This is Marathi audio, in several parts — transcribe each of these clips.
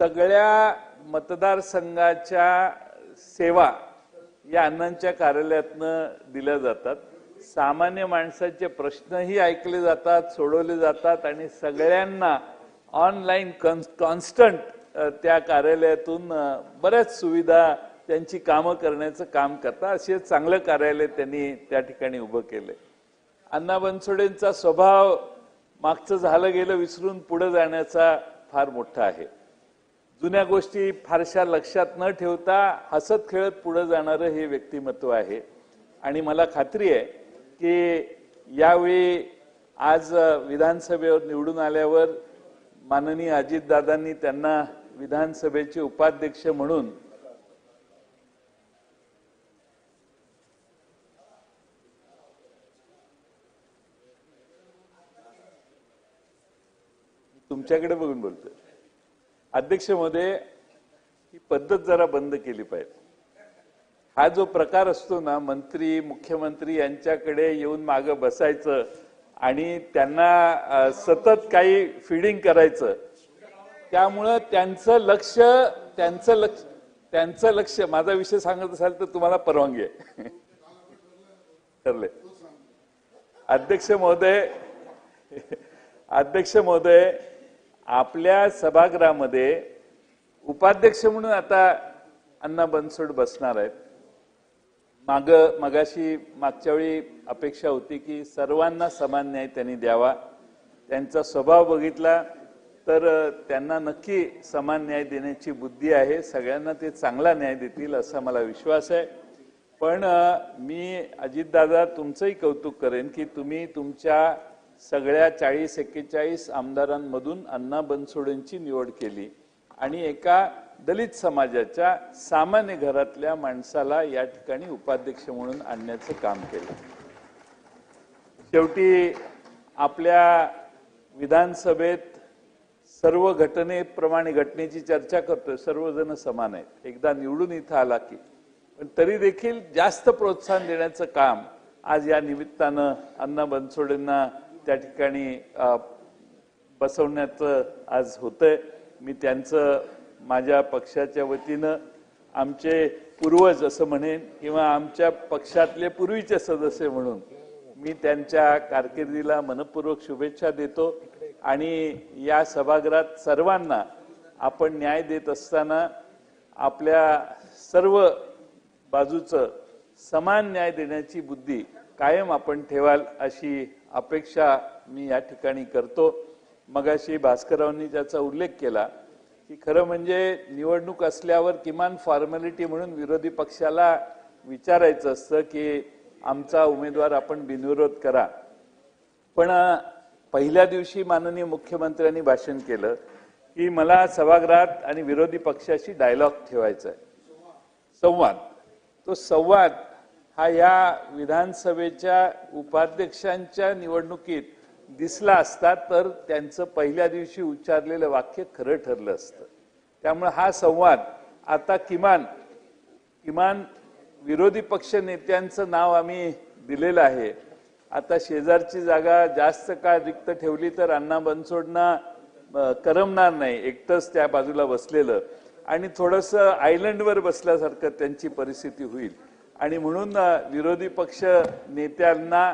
सगळ्या मतदारसंघाच्या सेवा या अण्णांच्या कार्यालयातनं दिल्या जातात. सामान्य माणसाचे प्रश्नही ऐकले जातात सोडवले जातात आणि सगळ्यांना ऑनलाईन कॉन्स्टंट त्या कार्यालयातून बऱ्याच सुविधा त्यांची कामं करण्याचं काम करतात. असे चांगलं कार्यालय त्यांनी त्या ठिकाणी उभं केलं अण्णा बनसोडेंचा स्वभाव मागचं झालं गेलं विसरून पुढे जाण्याचा फार मोठा आहे. जुन्या गोष्टी फारशा लक्षात न ठेवता हसत खेळत पुढे जाणारं हे व्यक्तिमत्व आहे. आणि मला खात्री आहे की यावेळी आज विधानसभेवर निवडून आल्यावर माननीय अजितदादांनी त्यांना विधानसभेचे उपाध्यक्ष म्हणून तुमच्याकडे बघून बोलतोय. अध्यक्ष महोदय ही पद्धत जरा बंद केली पाहिजे. हा जो प्रकार असतो ना मंत्री मुख्यमंत्री यांच्याकडे येऊन मागं बसायचं आणि त्यांना सतत काही फिडिंग करायचं त्यामुळं त्यांचं लक्ष त्यांचं लक्ष त्यांचं लक्ष माझा विषय सांगत असाल तर तुम्हाला परवानगी आहे. ठरले अध्यक्ष महोदय अध्यक्ष महोदय आपल्या सभागृहामध्ये उपाध्यक्ष म्हणून आता अण्णा बनसोड बसणार आहेत. माग मगाशी मागच्या वेळी अपेक्षा होती की सर्वांना समान न्याय त्यांनी द्यावा. त्यांचा स्वभाव बघितला तर त्यांना नक्की समान न्याय देण्याची बुद्धी आहे. सगळ्यांना ते चांगला न्याय देतील असा मला विश्वास आहे. पण मी अजितदादा तुमचंही कौतुक करेन की तुम्ही तुमच्या सगळ्या चाळीस एक्केचाळीस आमदारांमधून अण्णा बनसोडेंची निवड केली. आणि एका दलित समाजाच्या सामान्य घरातल्या माणसाला या ठिकाणी उपाध्यक्ष म्हणून आणण्याचं काम केलं. शेवटी आपल्या विधानसभेत सर्व घटनेप्रमाणे घटनेची चर्चा करतोय सर्वजण समान आहेत. एकदा निवडून इथं आला की. पण तरी देखील जास्त प्रोत्साहन देण्याचं काम आज या निमित्तानं अण्णा बनसोडेंना त्या ठिकाणी बसवण्याचं आज होतंय. मी त्यांचं माझ्या पक्षाच्या वतीनं आमचे पूर्वज असं म्हणेन किंवा आमच्या पक्षातले पूर्वीचे सदस्य म्हणून मी त्यांच्या कारकिर्दीला मनपूर्वक शुभेच्छा देतो आणि या सभागृहात सर्वांना आपण न्याय देत असताना आपल्या सर्व बाजूचं समान न्याय देण्याची बुद्धी कायम आपण ठेवाल अशी अपेक्षा मी या ठिकाणी करतो. मगाशी भास्कररावांनी त्याचा उल्लेख केला की खरं म्हणजे निवडणूक असल्यावर किमान फॉर्मॅलिटी म्हणून विरोधी पक्षाला विचारायचं असतं की आमचा उमेदवार आपण बिनविरोध करा. पण पहिल्या दिवशी माननीय मुख्यमंत्र्यांनी भाषण केलं की मला सभागृहात आणि विरोधी पक्षाशी डायलॉग ठेवायचा आहे संवाद. तो संवाद हा या विधानसभेच्या उपाध्यक्षांच्या निवडणुकीत दिसला असता तर त्यांचं पहिल्या दिवशी उच्चारलेलं वाक्य खरं ठरलं असतं. त्यामुळे हा संवाद आता किमान किमान विरोधी पक्ष नेत्यांचं नाव आम्ही दिलेलं आहे. आता शेजारची जागा जास्त काळ रिक्त ठेवली तर अण्णा बनसोडना करमणार नाही. एकटंच त्या बाजूला बसलेलं. आणि थोडंसं आयलंडवर बसल्यासारखं त्यांची परिस्थिती होईल. आणि म्हणून विरोधी पक्ष नेत्यांना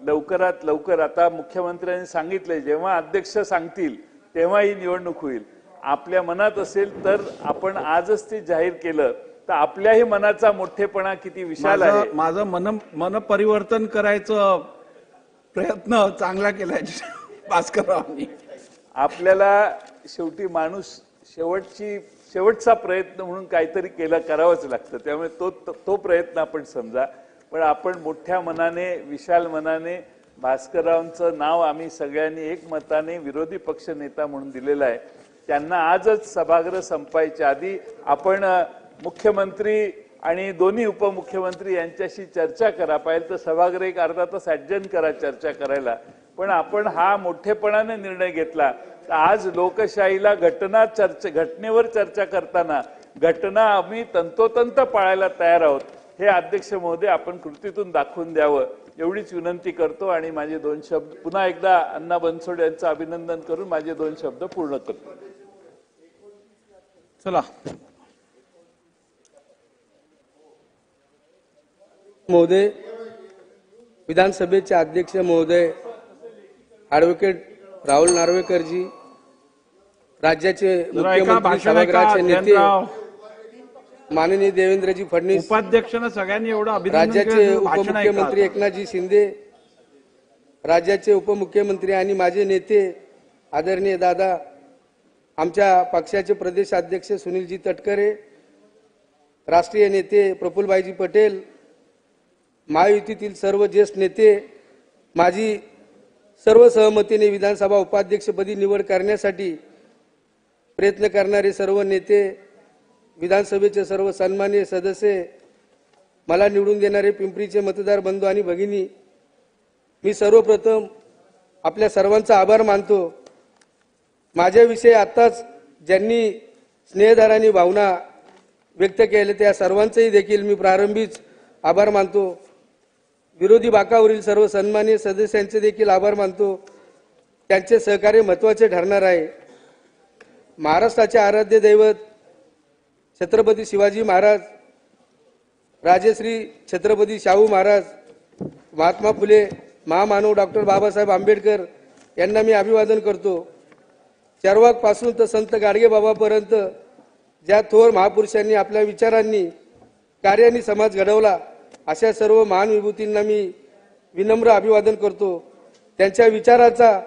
लवकरात लवकर आता मुख्यमंत्र्यांनी सांगितलंय जेव्हा अध्यक्ष सांगतील तेव्हा ही निवडणूक होईल. आपल्या मनात असेल तर आपण आजच ते जाहीर केलं तर आपल्याही मनाचा मोठेपणा किती विशाल आहे. माझं माझं मन मन परिवर्तन करायचं प्रयत्न चांगला केलाय भास्कररावांनी. आपल्याला शेवटी माणूस शेवटची शेवटचा प्रयत्न म्हणून काहीतरी केला करावंच लागतं. त्यामुळे तो तो- तो प्रयत्न आपण समजा. पण आपण मोठ्या मनाने विशाल मनाने भास्कररावांचं नाव आम्ही सगळ्यांनी एकमताने विरोधी पक्ष नेता म्हणून दिलेलं आहे. त्यांना आजच सभागृह संपायच्या आधी आपण मुख्यमंत्री आणि दोन्ही उपमुख्यमंत्री यांच्याशी चर्चा करा. पाहिजे तर सभागृह एक अर्धा तास ॲडजन करा चर्चा करायला. पण आपण हा मोठेपणाने निर्णय घेतला. आज लोकशाहीला घटना चर्चा घटनेवर चर्चा करताना घटना आम्ही तंतोतंत पाळायला तयार आहोत. हे अध्यक्ष महोदय आपण कृतीतून दाखवून द्यावं एवढीच विनंती करतो आणि माझे दोन शब्द पुन्हा एकदा अण्णा बनसोड यांचं अभिनंदन करून माझे दोन शब्द पूर्ण करतो. चला. महोदय विधानसभेचे अध्यक्ष महोदय ॲडव्होकेट राहुल नार्वेकरजी राज्याचे मुख्यमंत्री सभागृहाचे नेते. माननीय देवेंद्रजी फडणवीस उपाध्यक्षांना सगळ्यांनी एवढं अभिनंदन राज्याचे उपमुख्यमंत्री. एकनाथजी शिंदे राज्याचे उपमुख्यमंत्री आणि माझे नेते आदरणीय दादा आमच्या पक्षाचे प्रदेशाध्यक्ष सुनीलजी तटकरे राष्ट्रीय नेते प्रफुल्लभाईजी पटेल महायुतीतील सर्व ज्येष्ठ नेते माझी सर्व सहमतीने विधानसभा उपाध्यक्षपदी निवड करण्यासाठी प्रयत्न करणारे सर्व नेते विधानसभेचे सर्व सन्मान्य सदस्य मला निवडून देणारे पिंपरीचे मतदार बंधू आणि भगिनी मी सर्वप्रथम आपल्या सर्वांचा आभार मानतो. माझ्याविषयी आत्ताच ज्यांनी स्नेहदारांनी भावना व्यक्त केल्या त्या सर्वांचंही देखील मी प्रारंभीच आभार मानतो. विरोधी बाकावरील सर्व सन्मान्य सदस्यांचे देखील आभार मानतो. त्यांचे सहकार्य महत्त्वाचे ठरणार आहे. महाराष्ट्राचे आराध्य दैवत छत्रपती शिवाजी महाराज राजश्री छत्रपती शाहू महाराज महात्मा फुले महामानव डॉक्टर बाबासाहेब आंबेडकर यांना मी अभिवादन करतो. चारवाकपासून तर संत गाडगेबाबापर्यंत ज्या थोर महापुरुषांनी आपल्या विचारांनी कार्याने समाज घडवला अशा सर्व महान विभूतींना मी विनम्र अभिवादन करतो. त्यांच्या विचाराचा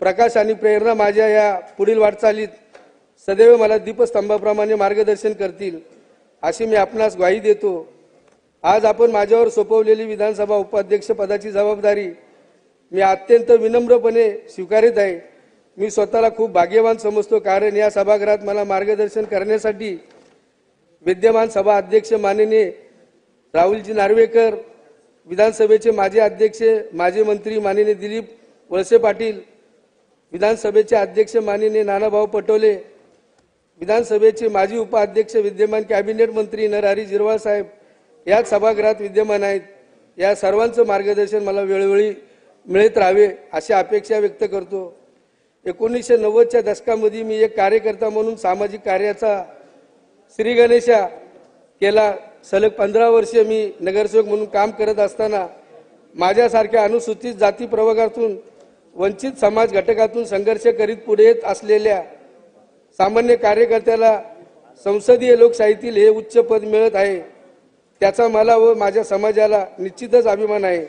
प्रकाश आणि प्रेरणा माझ्या या पुढील वाटचालीत सदैव मला दीपस्तंभाप्रमाणे मार्गदर्शन करतील अशी मी आपणास ग्वाही देतो. आज आपण माझ्यावर सोपवलेली विधानसभा उपाध्यक्ष पदाची जबाबदारी मी अत्यंत विनम्रपणे स्वीकारित आहे. मी स्वतःला खूप भाग्यवान समजतो कारण या सभागृहात मला मार्गदर्शन करण्यासाठी विद्यमान सभा अध्यक्ष माननीय राहुलजी नार्वेकर विधानसभेचे माजी अध्यक्ष माजी मंत्री माननीय दिलीप वळसे पाटील विधानसभेचे अध्यक्ष माननीय नानाभाऊ पटोले विधानसभेचे माजी उपाध्यक्ष विद्यमान कॅबिनेट मंत्री नरहरी झिरवाळ साहेब याच सभागृहात विद्यमान आहेत. या सर्वांचं मार्गदर्शन मला वेळोवेळी मिळत राहावे अशी अपेक्षा व्यक्त करतो. एकोणीसशे नव्वदच्या दशकामध्ये मी एक कार्यकर्ता म्हणून सामाजिक कार्याचा श्री गणेशा केला. सलग पंधरा वर्ष मी नगरसेवक म्हणून काम करत असताना माझ्यासारख्या अनुसूचित जाती प्रवर्गातून वंचित समाज घटकातून संघर्ष करीत पुढे येत असलेल्या सामान्य कार्यकर्त्याला संसदीय लोकशाहीतील हे उच्च पद मिळत आहे. त्याचा मला व माझ्या समाजाला निश्चितच अभिमान आहे.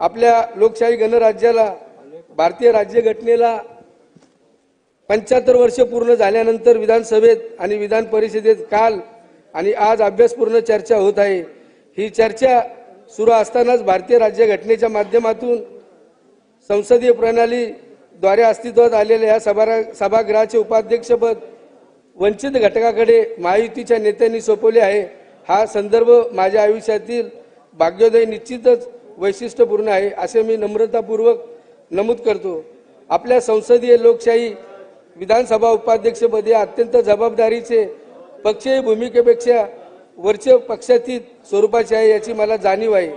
आपल्या लोकशाही गणराज्याला भारतीय राज्यघटनेला पंच्याहत्तर वर्ष पूर्ण झाल्यानंतर विधानसभेत आणि विधान परिषदेत काल आणि आज अभ्यासपूर्ण चर्चा होत आहे. ही चर्चा सुरू असतानाच भारतीय राज्यघटनेच्या माध्यमातून संसदीय प्रणालीद्वारे अस्तित्वात आलेल्या या सभा सभागृहाचे उपाध्यक्षपद वंचित घटकाकडे महायुतीच्या नेत्यांनी सोपवले आहे. हा संदर्भ माझ्या आयुष्यातील भाग्योदय निश्चितच वैशिष्ट्यपूर्ण आहे असे मी नम्रतापूर्वक नमूद करतो. आपल्या संसदीय लोकशाही विधानसभा उपाध्यक्षपदी अत्यंत जबाबदारीचे पक्षीय भूमिकेपेक्षा वरचे पक्षातीत स्वरूपाचे आहे याची मला जाणीव आहे.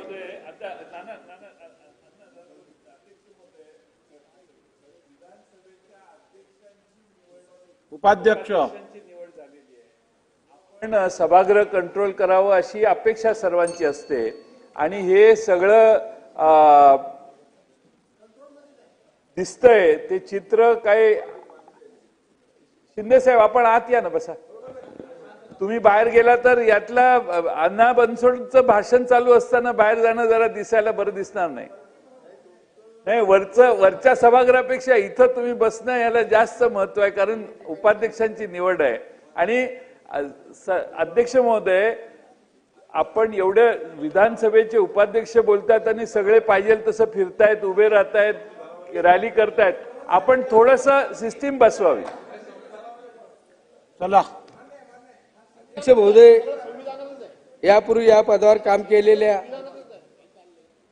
उपाध्यक्ष. पण सभागृह कंट्रोल करावं अशी अपेक्षा सर्वांची असते. आणि हे सगळं दिसतंय ते चित्र काय शिंदे साहेब आपण आत या ना बसा. तुम्ही बाहेर गेला तर यातला अण्णा बनसोडचं भाषण चालू असताना बाहेर जाणं जरा दिसायला बरं दिसणार नाही. नाही वरचं वरच्या सभागृहापेक्षा इथं तुम्ही बसणं याला जास्त महत्त्व आहे कारण उपाध्यक्षांची निवड आहे. आणि अध्यक्ष महोदय आपण एवढ्या विधानसभेचे उपाध्यक्ष बोलतात आणि सगळे पाहिजे तसं फिरतायत उभे राहतायत रॅली करतायत. आपण थोडस सिस्टीम बसवावी. चला. अध्यक्ष महोदय यापूर्वी या पदावर काम केलेल्या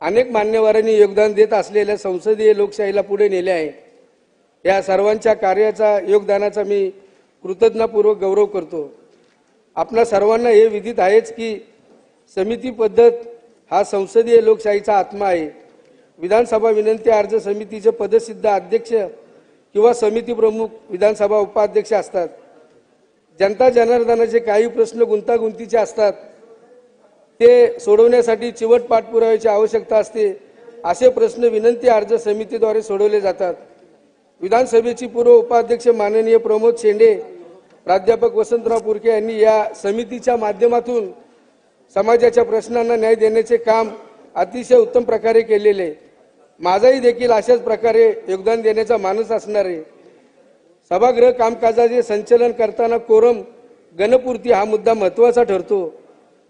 अनेक मान्यवरांनी योगदान देत असलेल्या संसदीय लोकशाहीला पुढे नेले आहे. या सर्वांच्या कार्याचा योगदानाचा मी कृतज्ञपूर्वक गौरव करतो. आपणा सर्वांना हे विदित आहेच की समिती पद्धत हा संसदीय लोकशाहीचा आत्मा आहे. विधानसभा विनंती अर्ज समितीचे पदसिद्ध अध्यक्ष किंवा समिती प्रमुख विधानसभा उपाध्यक्ष असतात. जनता जनार्दनाचे काही प्रश्न गुंतागुंतीचे असतात. ते सोडवण्यासाठी चिवट पाठपुराव्याची आवश्यकता असते. असे प्रश्न विनंती अर्ज समितीद्वारे सोडवले जातात. विधानसभेची पूर्व उपाध्यक्ष माननीय प्रमोद शेंडे प्राध्यापक वसंतराव पुरके यांनी या समितीच्या माध्यमातून समाजाच्या प्रश्नांना न्याय देण्याचे काम अतिशय उत्तम प्रकारे केलेले. माझाही देखील अशाच प्रकारे योगदान देण्याचा मानस असणार. आहे सभागृह कामकाजाचे संचलन करताना कोरम गणपूर्ती हा मुद्दा महत्त्वाचा ठरतो.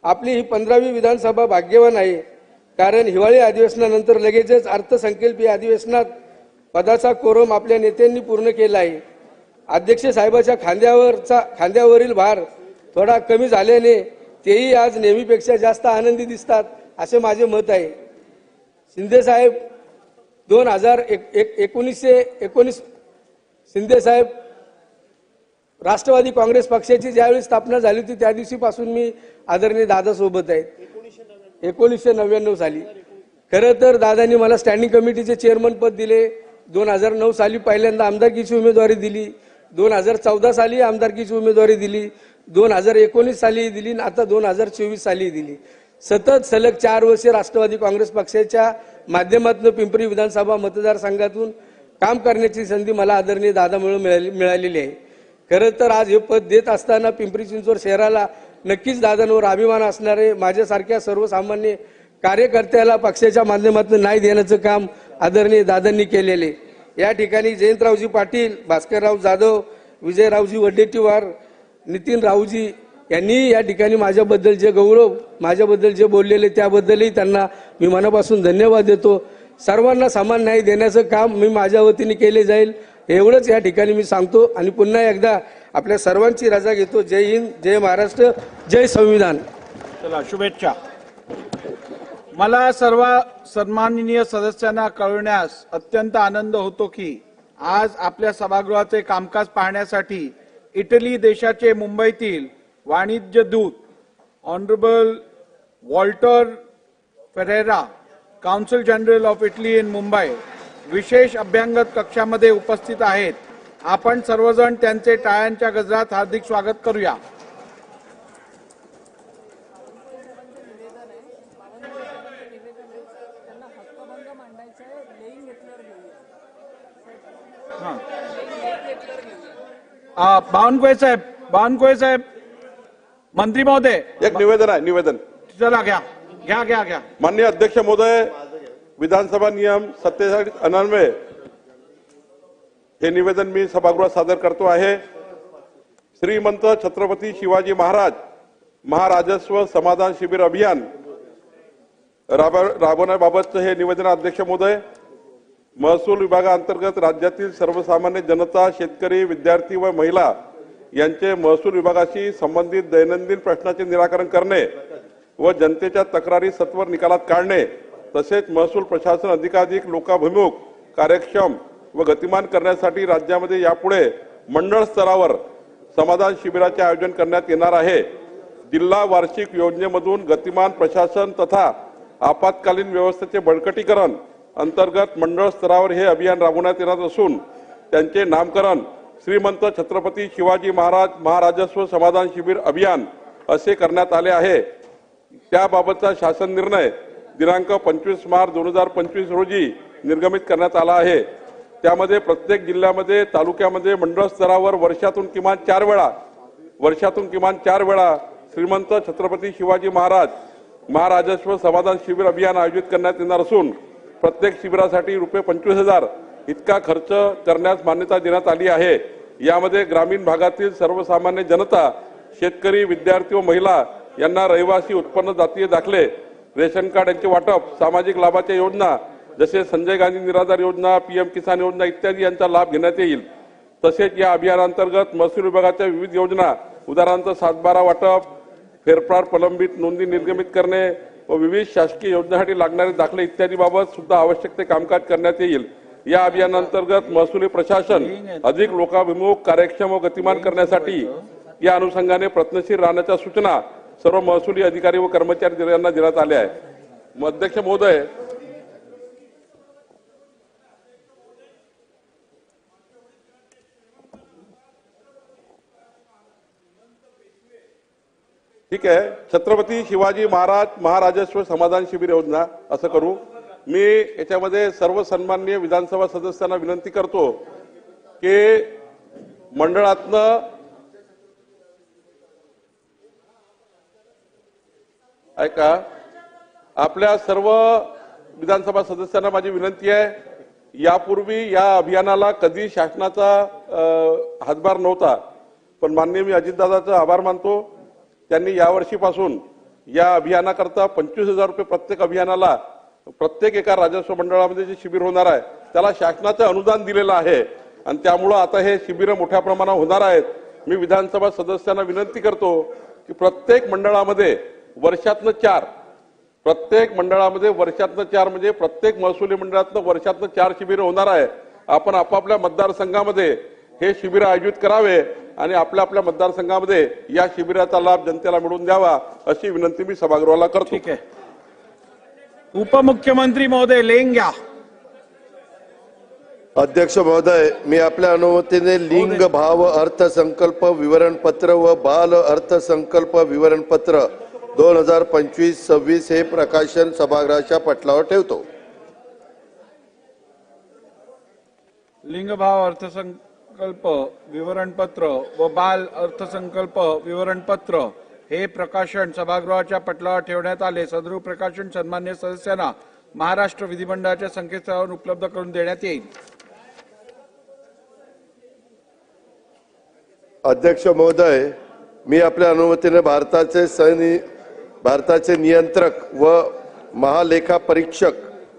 आपली ही पंधरावी विधानसभा भाग्यवान आहे कारण हिवाळी अधिवेशनानंतर लगेचच अर्थसंकल्पीय अधिवेशनात पदाचा कोरम आपल्या नेत्यांनी पूर्ण केला आहे. अध्यक्ष साहेबाच्या खांद्यावरचा खांद्यावरील भार थोडा कमी झाल्याने तेही आज नेहमीपेक्षा जास्त आनंदी दिसतात असे माझे मत आहे. शिंदे साहेब दोन हजार एक, एक, एकोणीसशे एकोणीस शिंदे साहेब राष्ट्रवादी काँग्रेस पक्षाची ज्यावेळी स्थापना झाली होती त्या दिवशीपासून मी आदरणीय दादा सोबत आहे. एकोणीसशे नव्याण्णव साली. खरं तर दादांनी मला स्टँडिंग कमिटीचे चेअरमन पद दिले. दोन हजार नऊ साली पहिल्यांदा आमदारकीची उमेदवारी दिली. दोन हजार चौदा साली आमदारकीची उमेदवारी दिली. दोन हजार एकोणीस साली दिली आणि आता दोन हजार चोवीस साली दिली. सतत सलग चार वर्षे राष्ट्रवादी काँग्रेस पक्षाच्या माध्यमातून पिंपरी विधानसभा मतदारसंघातून काम करण्याची संधी मला आदरणीय दादामुळे मिळाली मिळालेली आहे. खरं तर आज हे पद देत असताना पिंपरी चिंचवड शहराला नक्कीच दादांवर अभिमान असणारे माझ्यासारख्या सर्वसामान्य कार्यकर्त्याला पक्षाच्या माध्यमातून नाही देण्याचं काम आदरणीय दादांनी केलेले. या ठिकाणी जयंतरावजी पाटील भास्करराव जाधव विजयरावजी वडेट्टीवार नितीन राऊजी यांनी या ठिकाणी माझ्याबद्दल जे गौरव माझ्याबद्दल जे बोललेले त्याबद्दलही त्यांना मी मनापासून धन्यवाद देतो. सर्वांना समान न्याय देण्याचं काम मी माझ्या वतीने केले जाईल. एवढंच या ठिकाणी मी सांगतो आणि पुन्हा एकदा आपल्या सर्वांची रजा घेतो. जय हिंद जय महाराष्ट्र जय संविधान. चला शुभेच्छा. मला सर्व सन्माननीय सदस्यांना कळवण्यास अत्यंत आनंद होतो की आज आपल्या सभागृहाचे कामकाज पाहण्यासाठी इटली देशाचे मुंबईतील वाणिज्य दूत honourable Walter Ferreira council general of Italy in Mumbai विशेष अभ्यंगत कक्षामध्ये उपस्थित आहेत. आपण सर्वजण त्यांचे टाळ्यांच्या गजरात हार्दिक स्वागत करूया. हां. बावनकुळे साहेब बावनकुळे साहेब. मंत्री महोदय. एक निवेदन आहे निवेदन. चला घ्या. घ्या घ्या घ्या. माननीय अध्यक्ष महोदय विधानसभा नियम सत्तेचाळीस अनन्वये हे निवेदन मी सभागृहात सादर करतो आहे. श्रीमंत छत्रपती शिवाजी महाराज महाराजस्व समाधान शिबिर अभियान राब- राबवण्याबाबतचं हे निवेदन अध्यक्ष महोदय महसूल विभागाअंतर्गत राज्यातील सर्वसामान्य जनता शेतकरी विद्यार्थी व महिला यांचे महसूल विभागाशी संबंधित दैनंदिन प्रश्नाचे निराकरण करणे व जनतेच्या तक्रारी सत्वर निकालात काढणे तसेच महसूल प्रशासन अधिकाधिक लोकाभिमुख कार्यक्षम व गतिमान करण्यासाठी राज्यामध्ये यापुढे मंडळ स्तरावर समाधान शिबिराचे आयोजन करण्यात येणार आहे. जिल्हा वार्षिक योजनेमधून गतिमान प्रशासन तथा आपत्कालीन व्यवस्थेचे बळकटीकरण अंतर्गत मंडळ स्तरावर हे अभियान राबवण्यात येणार असून त्यांचे नामकरण श्रीमंत छत्रपती शिवाजी महाराज महाराजस्व समाधान शिबिर अभियान असे करण्यात आले आहे. त्याबाबतचा शासन निर्णय दिनांक पंचवीस मार्च दोन हजार पंचवीस रोजी निर्गमित करण्यात आला आहे. त्यामध्ये प्रत्येक जिल्ह्यामध्ये तालुक्यामध्ये मंडळ स्तरावर वर्षातून किमान चार वेळा वर्षातून किमान चार वेळा श्रीमंत छत्रपती शिवाजी महाराज महाराजस्व समाधान शिबिर अभियान आयोजित करण्यात येणार असून प्रत्येक शिबिरासाठी रुपये पंचवीस हजार इतका खर्च करण्यास मान्यता देण्यात आली आहे. यामध्ये ग्रामीण भागातील सर्वसामान्य जनता शेतकरी विद्यार्थी व महिला यांना रहिवासी उत्पन्न जातीय दाखले रेशन कार्ड यांचे वाटप सामाजिक लाभाच्या योजना जसे संजय गांधी निराधार योजना पीएम किसान योजना इत्यादी यांचा लाभ घेण्यात येईल. तसेच या अभियानांतर्गत महसूल विभागाच्या विविध योजना उदाहरणार्थ सातबारा वाटप फेरफार प्रलंबित नोंदी निर्गमित करणे व विविध शासकीय योजनांसाठी लागणारे दाखले इत्यादी बाबत सुद्धा आवश्यक ते कामकाज करण्यात येईल. या अभियानांतर्गत महसुली प्रशासन अधिक लोकाभिमुख कार्यक्षम व गतिमान करण्यासाठी या अनुषंगाने प्रयत्नशील राहण्याच्या सूचना सर्व महसुली अधिकारी व कर्मचारी यांना देण्यात आले आहे. मग अध्यक्ष महोदय ठीक आहे. छत्रपती शिवाजी महाराज महाराजस्व समाधान शिबिर योजना असं करू. मी याच्यामध्ये सर्व सन्माननीय विधानसभा सदस्यांना विनंती करतो की मंडळातनं ऐका आपल्या सर्व विधानसभा सदस्यांना माझी विनंती आहे यापूर्वी या अभियानाला कधी शासनाचा हातभार नव्हता पण माननीय मी अजितदादाचा आभार मानतो. त्यांनी यावर्षीपासून या अभियानाकरता पंचवीस हजार रुपये प्रत्येक अभियानाला प्रत्येक एका राजस्व मंडळामध्ये जे शिबिर होणार आहे त्याला शासनाचं अनुदान दिलेलं आहे. आणि त्यामुळं आता हे शिबिरं मोठ्या प्रमाणात होणार आहेत. मी विधानसभा सदस्यांना विनंती करतो की प्रत्येक मंडळामध्ये वर्षातनं चार. प्रत्येक मंडळामध्ये वर्षातनं चार म्हणजे प्रत्येक महसुली मंडळातनं वर्षातनं चार शिबिर होणार आहे. आपण आपापल्या मतदारसंघामध्ये हे शिबिर आयोजित करावे आणि आपल्या आपल्या मतदारसंघामध्ये या शिबिराचा लाभ जनतेला मिळवून द्यावा अशी विनंती मी सभागृहाला करतो. ठीक आहे. उपमुख्यमंत्री महोदय लेंग्या अध्यक्ष महोदय मी आपल्या अनुमतीने लिंग भाव अर्थसंकल्प विवरणपत्र व बाल अर्थसंकल्प विवरणपत्र दोन हजार पंचवीस सव्वीस हे प्रकाशन सभागृहाच्या पटलावर ठेवतो. लिंगभाव अर्थसंकल्प विवरणपत्र व बाल अर्थसंकल्प विवरणपत्र हे प्रकाशन सभागृहाच्या पटलावर ठेवण्यात आले. सदरू प्रकाशन सन्मान्य सदस्यांना महाराष्ट्र विधिमंडळाच्या संकेतस्थळावर उपलब्ध करून देण्यात येईल. अध्यक्ष महोदय मी आपल्या अनुमतीने भारताचे सनि भारताचे नियंत्रक व महालेखा परीक्षक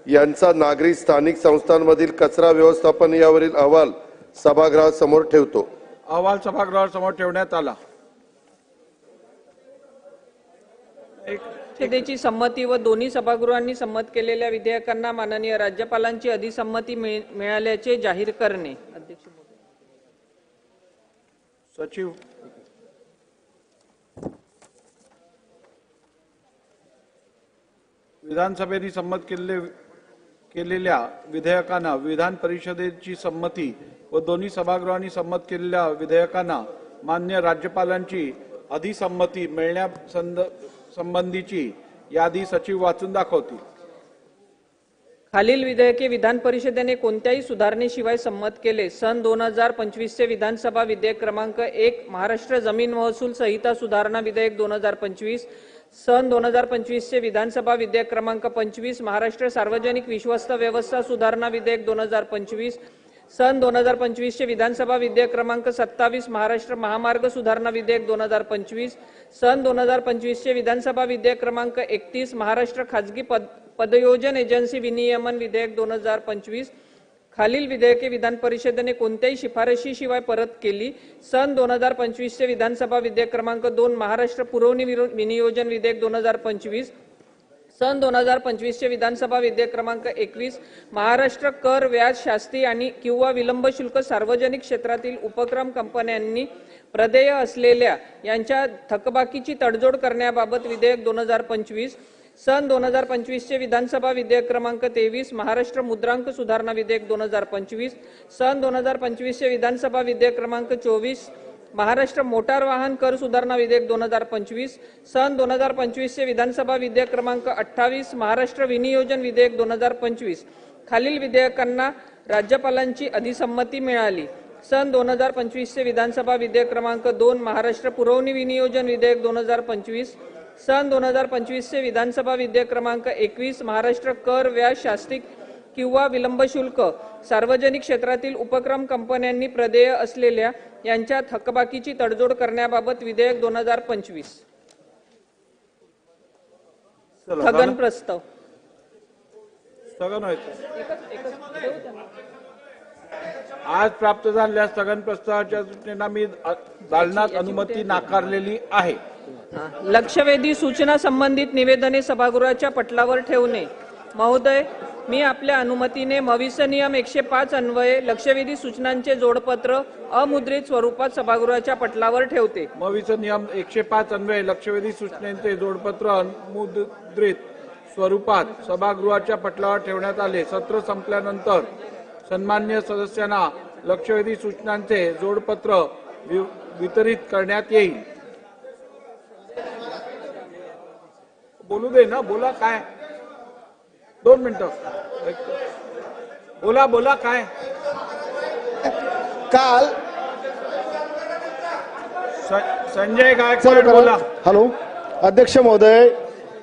यांचा नागरी स्थानिक संस्थांमधील कचरा व्यवस्थापन यावरील अहवाल सभागृहासमोर ठेवतो. अहवाल सभागृहासमोर ठेवण्यात आला. एक परिषदेची संमती व दोन्ही सभागृहांनी संमत केलेल्या विधेयकांना माननीय राज्यपालांची अधिसंमती मिळ- मिळाल्याचे जाहीर करणे. अध्यक्ष महोदय. सचिव विधानसभेने संमत केलेले केलेल्या विधेयकांना विधान परिषदेची संमती व दोन्ही सभागृहांनी संमत केलेल्या विधेयकांना मान्य राज्यपालांची अधिसंमती मिळण्या संबंधीची यादी सचिव वाचून दाखवतील. खालील विधेयके विधान परिषदेने कोणत्याही सुधारणेशिवाय संमत केले. सन दोन हजार पंचवीसचे विधानसभा विधेयक क्रमांक एक महाराष्ट्र जमीन महसूल संहिता सुधारणा विधेयक दोन हजार पंचवीस सन दोन हजार पंचवीसचे विधानसभा विधेयक क्रमांक पंचवीस महाराष्ट्र सार्वजनिक विश्वस्त व्यवस्था सुधारणा विधेयक दोन हजार पंचवीस सन दोन हजार पंचवीसचे विधानसभा विधेयक क्रमांक सत्तावीस महाराष्ट्र महामार्ग सुधारणा विधेयक दोन हजार पंचवीस सन दोन हजार पंचवीसचे विधानसभा विधेयक क्रमांक एकतीस महाराष्ट्र खाजगी पद पदयोजन एजन्सी विनियमन विधेयक दोन हजार पंचवीस खालील विधेयके विधान परिषदेने कोणत्याही शिफारशीशिवाय परत केली. सन दोन हजार पंचवीसचे विधानसभा विधेयक क्रमांक दोन महाराष्ट्र पुरवणी विनियोजन विधेयक दोन हजार पंचवीस. सन दोन हजार पंचवीसचे विधानसभा विधेयक क्रमांक एकवीस महाराष्ट्र कर व्याज शास्ती आणि किंवा विलंब शुल्क सार्वजनिक क्षेत्रातील उपक्रम कंपन्यांनी प्रदेय असलेल्या यांच्या थकबाकीची तडजोड करण्याबाबत विधेयक दोन हजार पंचवीस. सन दोन हजार पंचवीसचे विधानसभा विधेयक क्रमांक तेवीस महाराष्ट्र मुद्रांक सुधारणा विधेयक दोन हजार पंचवीस सन दोन हजार पंचवीसचे विधानसभा विधेयक क्रमांक चोवीस महाराष्ट्र मोटार वाहन कर सुधारणा विधेयक दोन हजार पंचवीस सन दोन हजार पंचवीसचे विधानसभा विधेयक क्रमांक अठ्ठावीस महाराष्ट्र विनियोजन विधेयक दोन हजार पंचवीस. खालील विधेयकांना राज्यपालांची अधिसंमती मिळाली. सन दोन हजार पंचवीसचे विधानसभा विधेयक क्रमांक दोन महाराष्ट्र पुरवणी विनियोजन विधेयक दोन हजार पंचवीस सन दोन हजार पंचवीसचे विधानसभा विधेयक क्रमांक एकवीस महाराष्ट्र कर व्याज शास्तिक किंवा विलंब शुल्क सार्वजनिक क्षेत्रातील उपक्रम कंपन्यांनी प्रदेय असलेल्या यांच्या थकबाकीची तडजोड करण्याबाबत विधेयक दोन हजार पंचवीस. स्थगन प्रस्ताव. स्थगन आज प्राप्त झालेल्या स्थगन प्रस्तावाच्या सूचनेला मी दालनात अनुमती नाकारलेली आहे. लक्षवेधी सूचना संबंधित निवेदने सभागृहाच्या पटलावर ठेवणे. महोदय मी आपल्या अनुमतीने मविस नियम एकशे पाच अन्वये लक्षवेधी सूचनांचे जोडपत्र अमुद्रित स्वरूपात सभागृहाच्या पटलावर ठेवते. मविस नियम एकशे पाच अन्वये लक्षवेधी सूचनांचे जोडपत्र अमुद्रित स्वरूपात सभागृहाच्या पटलावर ठेवण्यात आले. सत्र संपल्यानंतर सन्मान्य सदस्यांना लक्षवेधी सूचनांचे जोडपत्र वि- वितरित करण्यात येईल. बोलू दे ना बोला काय? दोन मिनिटं. बोला बोला काय? काल संजय गायकवाड बोला. हॅलो. अध्यक्ष महोदय.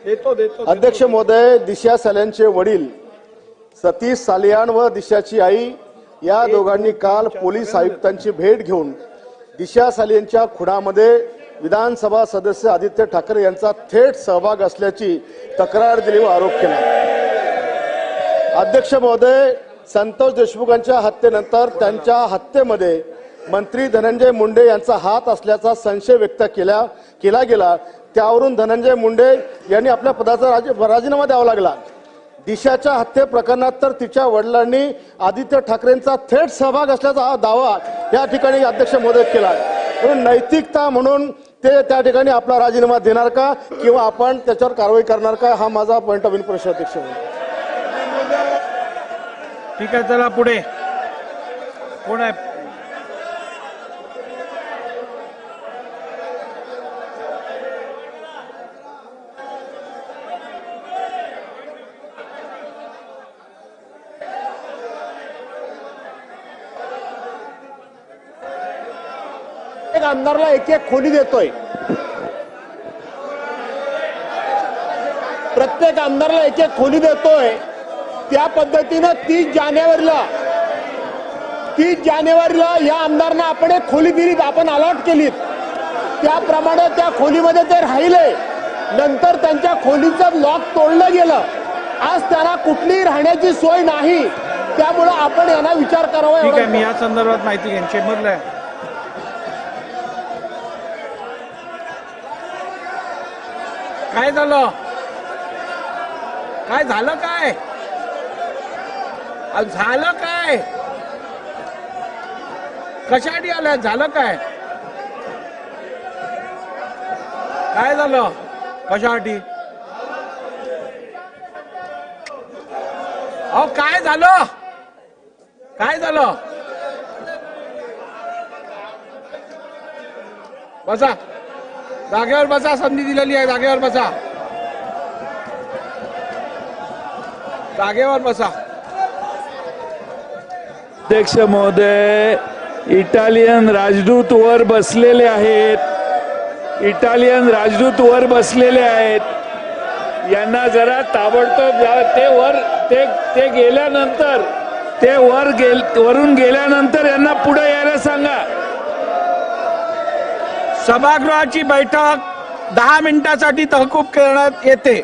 देतो देतो अध्यक्ष महोदय दिशा साल्यांचे वडील सतीश सालियान व दिशाची आई या दोघांनी काल पोलीस आयुक्तांची भेट घेऊन दिशा सालियांच्या खुनामध्ये विधानसभा सदस्य आदित्य ठाकरे यांचा थेट सहभाग असल्याची तक्रार दिली व आरोप केला. अध्यक्ष महोदय संतोष देशमुखांच्या हत्येनंतर त्यांच्या हत्येमध्ये मंत्री धनंजय मुंडे यांचा हात असल्याचा संशय व्यक्त केला केला गेला. त्यावरून धनंजय मुंडे यांनी आपल्या पदाचा राज राजीनामा द्यावा लागला. दिशाच्या हत्ये प्रकरणात तर तिच्या वडिलांनी आदित्य ठाकरेंचा थेट सहभाग असल्याचा हा दावा या ठिकाणी अध्यक्ष मोदक केला. म्हणून नैतिकता म्हणून ते त्या ठिकाणी आपला राजीनामा देणार का? किंवा आपण त्याच्यावर कारवाई करणार का? हा माझा पॉईंट ऑफ प्रश्न अध्यक्ष ठीक आहे चला पुढे. कोण आहे? आमदारला एक एक खोली देतोय. प्रत्येक आमदारला एक एक खोली देतोय. त्या पद्धतीनं तीस जानेवारीला तीस जानेवारीला या आमदारांना आपण एक खोली दिलीत आपण अलॉट केलीत. त्याप्रमाणे त्या खोलीमध्ये ते राहिले. नंतर त्यांच्या खोलीचं लॉक तोडलं गेलं. आज त्यांना कुठलीही राहण्याची सोय नाही. त्यामुळं आपण यांना विचार करावा ठीक आहे एवढं मी या संदर्भात माहिती घेईन. चेंबरला काय झालं? काय झालं काय? अहो, झालं काय? कशासाठी आलं झालं काय? काय झालं? कशासाठी? अहो काय झालं? काय झालं? बसा. जागेवर बसा संधी दिलेली आहे जागेवर बसा. जागेवर बसा. अध्यक्ष महोदय इटालियन राजदूत वर बसलेले आहेत. इटालियन राजदूत वर बसलेले आहेत. यांना जरा ताबडतोब ते वर ते ते गेल्यानंतर ते वर गेल वरून गेल्यानंतर यांना पुढे यायला सांगा. सभागृहाची बैठक दहा मिनिटासाठी तहकूब करण्यात येते.